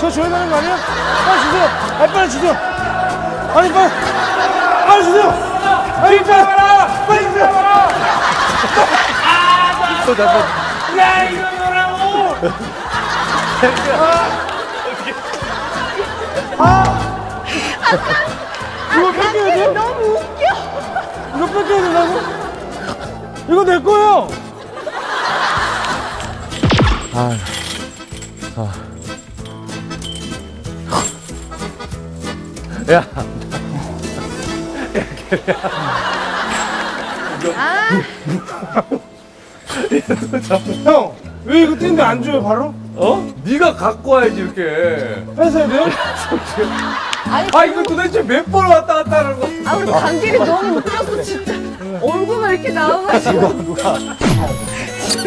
저 줘야 되는 거 아니야? 빨리 주세요. 아니, 빨리 주세요. 아니, 빨리. 빨리 주세요. 아니, 빨리. 빨리 주세요. 또 잡아. 야, 이거 뭐라고! 이거 뺏겨야 돼? 너무 웃겨. 이거 뺏겨야 된다고? 이거 내 거예요! 야, 아, 형, 왜 이거 뛴데 안 줘요, 바로? 어? 네가 갖고 와야지 이렇게. 뺏어야 돼요? 아니, 아 이거 도대체 몇 번 왔다 갔다 하는 거? 아, 우리 강길이 너무 웃겼어, 진짜. 얼굴만 이렇게 나와가지고.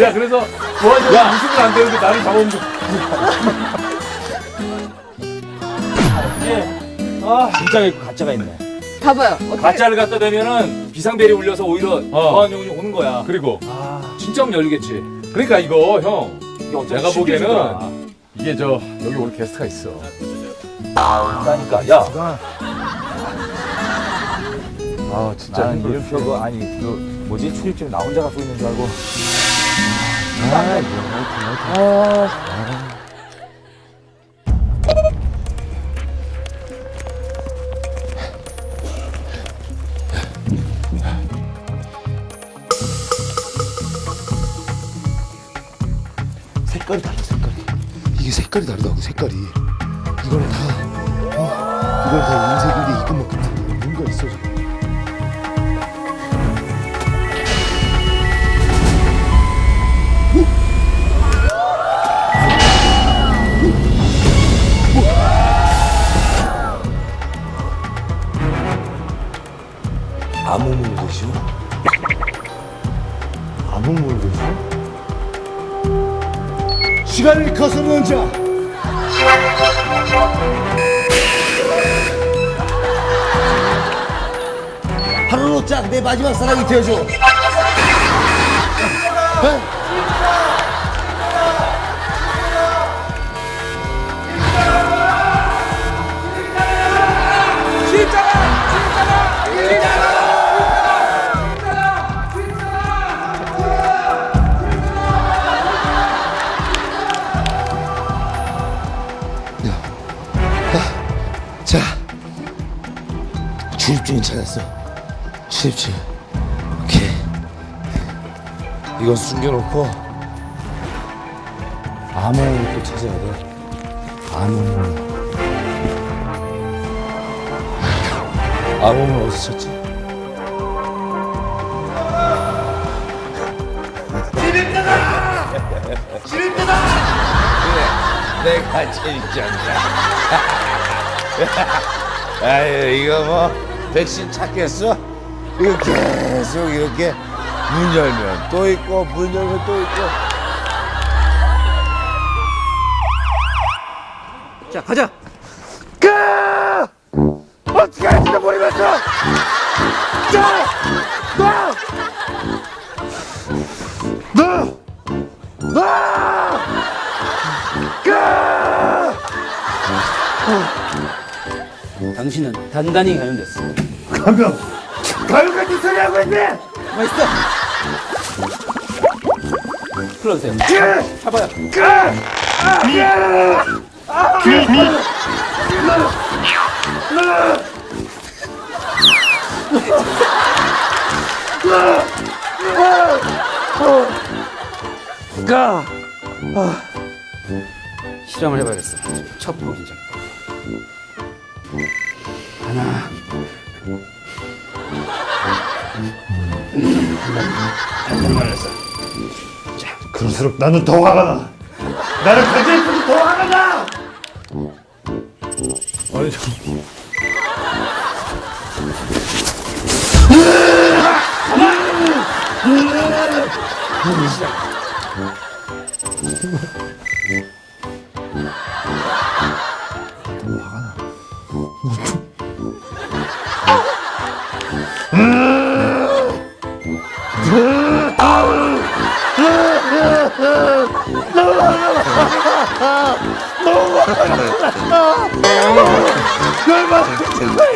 야 그래서 도와줘 우승은 안 되는데 나를 잡으면 돼. 진짜 있고 가짜가 있네. 봐봐요. 어떻게. 가짜를 갖다 대면은 비상벨이 울려서 오히려 보안용이 오는 거야. 그리고 진짜면 열리겠지. 그러니까 이거 형 이게 어쩌면 내가 보기에는. 이게 저 여기 오늘 게스트가 있어. 그러니까 야 아 진짜 나는 힘들어. 이름표 그 아니 그 뭐지 출입증 나 혼자 갖고 있는 줄 알고 색깔이 달라 색깔이 이게 색깔이 다르다고 색깔이 이거는 다 어, 이건 다 은색인데 이것만큼 뭔가 있어 지금 아무 물것이요? 아무 물것이요? 시간을 거스르는 자 하루로 짝내 마지막 사랑이 되어줘 에? 출입증 찾았어 출입증 오케이. 이건 숨겨놓고 암호를 또 찾아야 돼. 암호를. 암호는 어디서 찾지? 내가 재밌잖아 아유 이거 뭐 백신 찾겠어? 이거 계속 이렇게 문 열면 또 있고 문 열면 또 있고 자 가자. 어떻게 할지도 모르겠어 당신은 단단히 감염됐어. 가면 가요 같은 소리 하고 있네 맛있어. 풀어주세요. 잡아요. 실험을 해봐야겠어. 첫 포기죠. 하나 한번 말했어 자 그럴수록 나는 더 화가 나 나를 가질 때더 화가 나 아니 저 으아! 으아! 으아! 啊老板哈哈哈老板哈哈哈哈哈哈哈哈哈哈哈